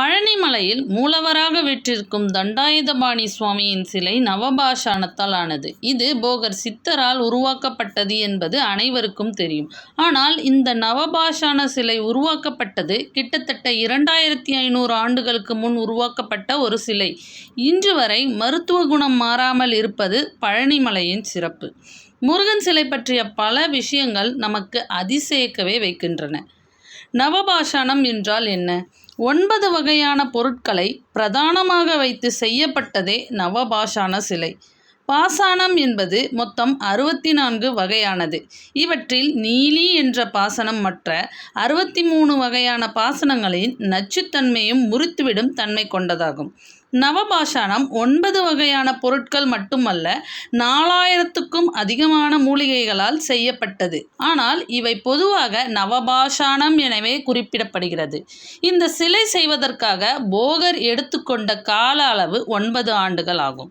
பழனிமலையில் மூலவராக வெற்றிருக்கும் தண்டாயுதபாணி சுவாமியின் சிலை நவபாஷாணத்தால் ஆனது. இது போகர் சித்தரால் உருவாக்கப்பட்டது என்பது அனைவருக்கும் தெரியும். ஆனால் இந்த நவபாஷாண சிலை உருவாக்கப்பட்டது கிட்டத்தட்ட இரண்டாயிரத்தி ஐநூறு ஆண்டுகளுக்கு முன் உருவாக்கப்பட்ட ஒரு சிலை. இன்று வரை மருத்துவ குணம் மாறாமல் இருப்பது பழனிமலையின் சிறப்பு. முருகன் சிலை பற்றிய பல விஷயங்கள் நமக்கு அதிசயக்கவே வைக்கின்றன. நவபாஷாணம் என்றால் என்ன? ஒன்பது வகையான பொருட்களை பிரதானமாக வைத்து செய்யப்பட்டதே நவபாஷாண சிலை. பாசாணம் என்பது மொத்தம் அறுபத்தி நான்கு வகையானது. இவற்றில் நீலி என்ற பாசனம் மற்ற அறுபத்தி மூணு வகையான பாசனங்களின் நச்சுத்தன்மையும் முறித்துவிடும் தன்மை கொண்டதாகும். நவபாஷாணம் ஒன்பது வகையான பொருட்கள் மட்டுமல்ல நாலாயிரத்துக்கும் அதிகமான மூலிகைகளால் செய்யப்பட்டது. ஆனால் இவை பொதுவாக நவபாஷாணம் எனவே குறிப்பிடப்படுகிறது. இந்த சிலை செய்வதற்காக போகர் எடுத்துக்கொண்ட கால அளவு ஒன்பது ஆண்டுகள் ஆகும்.